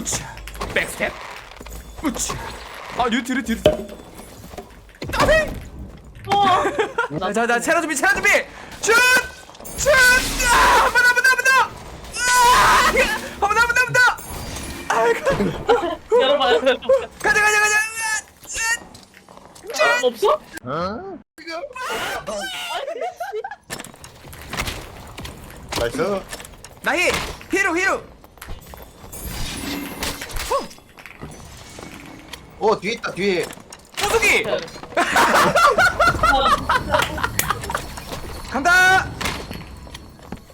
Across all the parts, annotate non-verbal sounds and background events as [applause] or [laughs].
우차 백스텝. 우차 아 뉴트 뉴트 뉴트 따비! 우와. 자자 체라 준비 체라 준비. 슛슛한번더한번더한번더한번더한번더. 열어봐요. 열어봐요. 가자 가자 가자. 아, 없어? 나이스 나히 히로 히로 어 뒤에 있다 뒤에. 무수기 [laughs] 간다!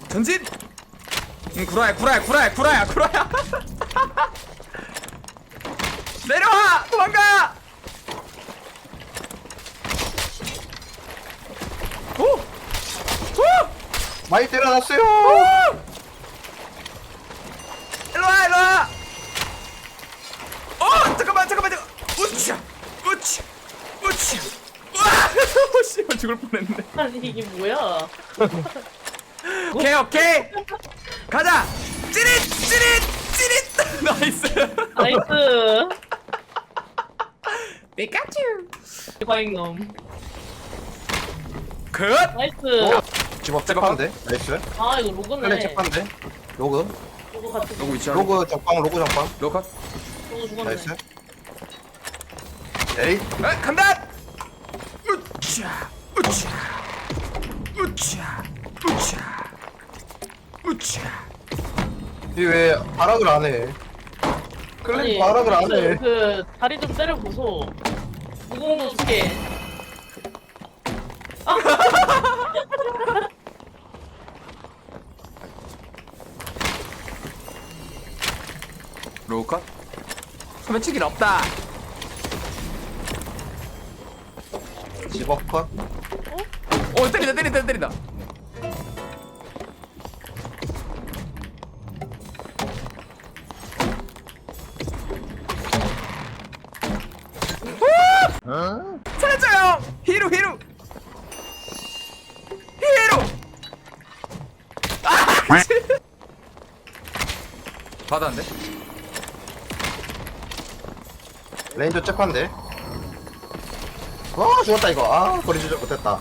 전진! 응 구라야 구라야 구라야 구라야 구라야. [laughs] 내려와! 도망가! 오! 오! 많이 때려놨어요. 오! 일로와 일로와 어 잠깐만 잠깐만 잠깐 우차 우차 우차 와 씨발 죽을 뻔했네. [laughs] 아니 이게 뭐야? 오케이 오케이. 가자. 찌릿 찌릿 찌릿. [laughs] 나이스. 나이스. 피카츄. 과잉놈. 컷 나이스. 집업 잽한데? 나이스. 아 이거 로그네. 잽한데? 로그. 로그 같이. 로고 있지 로그 적방 로그 적방. 로컷 로그 죽었네. 나이스. 에이 아, 간다 우차 우차 우차 우차 우차 이왜 발악을 안해? 클랜 발악을 그, 안해. 그 다리 좀 때려 보소. 무공도 줄게. 로컷 소매치기 없다 집업 컷? 오 때린다 때린다 때린다. 어? 살려줘요! 히루 히루! 히루! 아 받았는데? 레인저 잽한데 와 죽었다 이거. 아 거리 조절 못했다.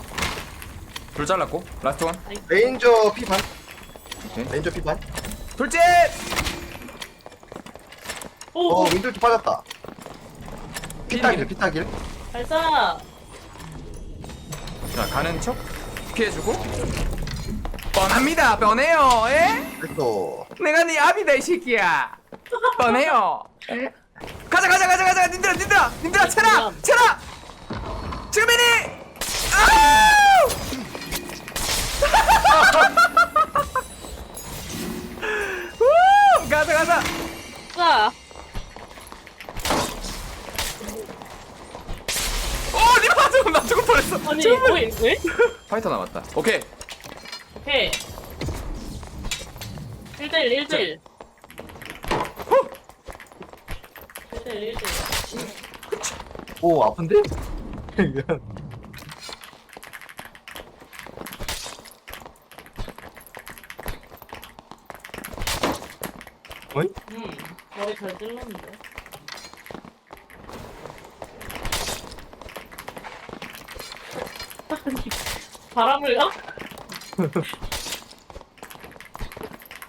둘 잘랐고 라스트 원. 레인저 피반. 오케이. 레인저 피반. 둘째! 오, 어 오 윈들도 빠졌다. 피타길 피타길. 발사. 자 가는 척 피해주고. 뻔합니다 뻔해요 에? 그래도 내가 네 아비다 이 새끼야. 뻔해요. 에? [laughs] 가자 가자 가자 가자! 님들아 님들아 님들아 채라! 채라 아우! [laughs] 우! 가자 가자 자. 오 니마 지금 나 죽을 뻔했어 아니. 왜 왜? 파이터 남았다 오케이 오케이. 1대1 1대1. 후! 1대1 1대1. 오 아픈데? 어이? 음. 머리 잘 찔렀는데. 아니, 바람을 아?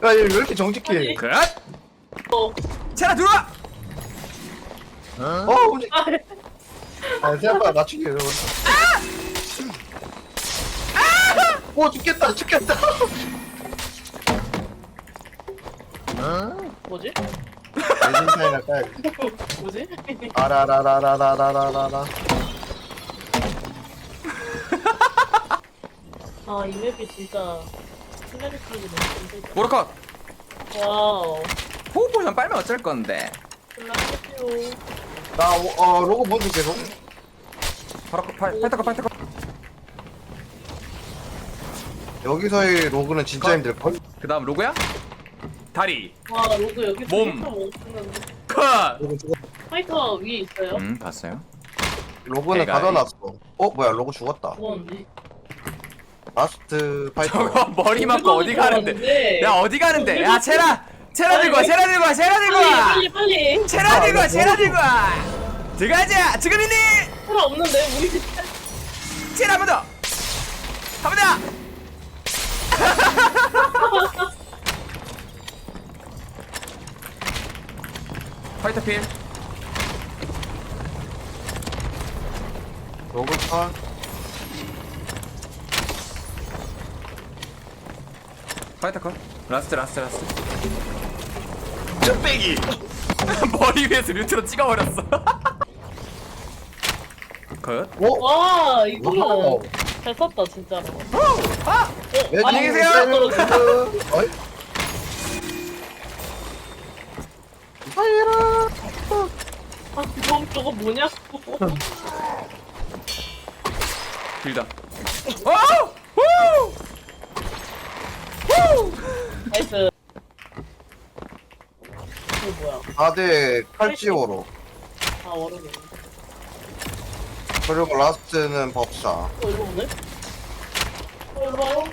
야얘 왜 이렇게 정직해 아니. 굿 어. 채라 들어와 어? 움직 아, 아 생각보다 맞추기 어려워 오 죽겠다 죽겠다 뭐지? 레진타이나 까야 뭐지? 아라라라라라라라라 아, 이 맵이 진짜 너무 힘들다. 모로컷 와우. 호흡보션 빨면 어쩔 건데 플라이요. 나 어, 로고 본드 계속 바로 파이, 파이터컷 파이터컷 여기서의 로그는 진짜 컷. 힘들걸? 그 다음 로고야? 다리. 와, 로그 여기 몸. 컷! 로그 죽었 파이터 위에 있어요? 음 봤어요. 로그는. 가둬놨어. 어 뭐야 로그 죽었다. 라스트 파이터. 저거 [laughs] 머리 맞고 어디 가는데. 야 어디 가는데? 야 채라! 체라 들고 와 체라 들고 와 체라 들고 빨리 와! 빨리 빨리. 체라 들고 와 체라 들고 와! 들어가자! 지금이니 사람 없는데 우리 집 체라 한번 더. 한번 더 화이트 필. 로그 컷 화이트 컷. 라스트 라스트 라스트. 쭈빼기. [laughs] 머리 위에서 류트로 찍어버렸어 [laughs] 컷 오? 와 와우. 이거는 잘 썼다 진짜로 아! 네, 어, 안녕히 계세요. 어이? 사이라 아 그거 저거 뭐냐고 길다 오! 오! 오! 나이스 이거 뭐야 4대 칼찌오로 아 워르네 그리고 라스트는 법사. 어 이거 오네 어 이거 봐요?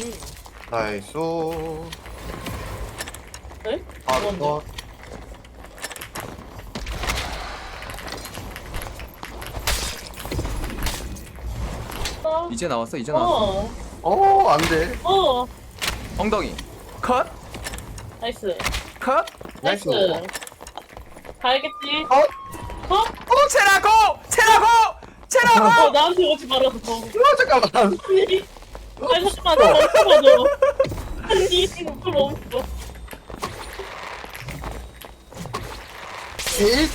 음 나이스. 네? 바로 뭔데? 어, 이제 나왔어 이제 나왔어 어, 어 안돼 어, 엉덩이 컷! 나이스, 컷! 나이스. 나이스. 가야겠지? 어? 어? 오! 체라고! 체라고! 어, 체라고! 나한테 오지 말아서. 어 잠깐만 아니, 아니, 잠깐만, 나 멈춰봐줘. 아니, 이거 또 멈춰. 에이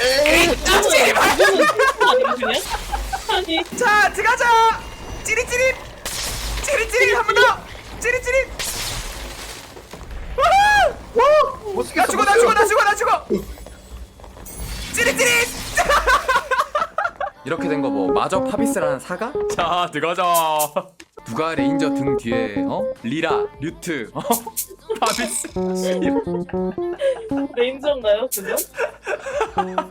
에이! 마! 이거는 실수 아니야, 그냥? 아니, 자 들어가자! 찌릿찌릿! 찌릿찌릿 한 번 더! 찌릿찌릿! 우후! 못나 쓰겠어 죽어 나 죽어 나 죽어 나 죽어! 찌릿찌릿! [laughs] 이렇게 된 거 뭐 마저 파비스라는 사가? 자 들어가자 누가 레인저 등 뒤에 어? 리라, 류트, 어? [laughs] 파비스 레인저인가요, 그거? [laughs]